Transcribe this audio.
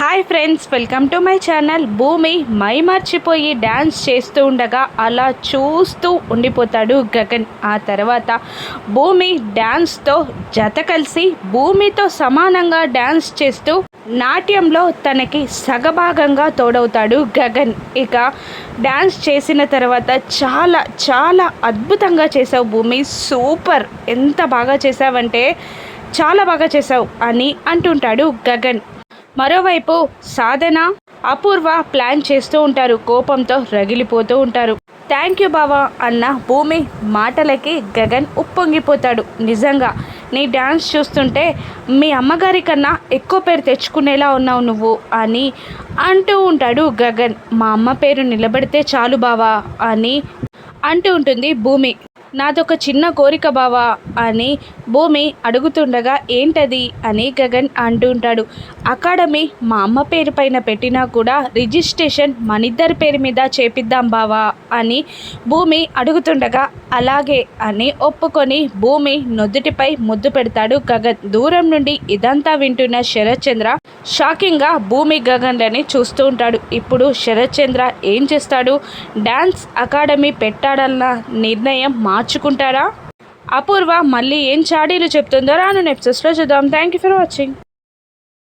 Hi friends welcome to my channel. Bhoomi మైమర్చిపోయి dance చేస్తూ ఉండగా అలా చూస్తూ ఉండిపోతాడు గగన్. ఆ తర్వాత భూమి డ్యాన్స్తో జత కలిసి భూమితో సమానంగా డ్యాన్స్ చేస్తూ నాట్యంలో తనకి సగభాగంగా తోడవుతాడు గగన్. ఇక డ్యాన్స్ చేసిన తర్వాత చాలా చాలా అద్భుతంగా చేసావు భూమి. సూపర్! ఎంత బాగా చేసావంటే చాలా బాగా చేసావు అని అంటుంటాడు గగన్. మరోవైపు సాధన అపూర్వ ప్లాన్ చేస్తూ ఉంటారు. కోపంతో రగిలిపోతూ ఉంటారు. థ్యాంక్ యూ బావా అన్న భూమి మాటలకి గగన్ ఉప్పొంగిపోతాడు. నిజంగా నీ డ్యాన్స్ చూస్తుంటే మీ అమ్మగారి కన్నా ఎక్కువ పేరు తెచ్చుకునేలా ఉన్నావు నువ్వు అని అంటూ ఉంటాడు గగన్. మా అమ్మ పేరు నిలబడితే చాలు బావా అని అంటూ ఉంటుంది భూమి. నాదొక చిన్న కోరిక బావా అని భూమి అడుగుతుండగా ఏంటది? అని గగన్ అంటుంటాడు అకాడమీ మా అమ్మ పేరు పైన పెట్టినా కూడా రిజిస్ట్రేషన్ మనిద్దరి పేరు మీద చేపిద్దాం బావా అని భూమి అడుగుతుండగా అలాగే అని ఒప్పుకొని భూమి నొద్దుటిపై ముద్దు పెడతాడు గగన్. దూరం నుండి ఇదంతా వింటున్న శరత్చంద్ర షాకింగ్గా భూమి గగన్లని చూస్తూ ఉంటాడు. ఇప్పుడు శరత్చంద్ర ఏం చేస్తాడు? డ్యాన్స్ అకాడమీ పెట్టాడన్న నిర్ణయం మార్చుకుంటారా అపూర్వ మళ్ళీ ఏం చాడీలు చెప్తుందో రాను నెప్సెస్లో చూద్దాం. Thank you for watching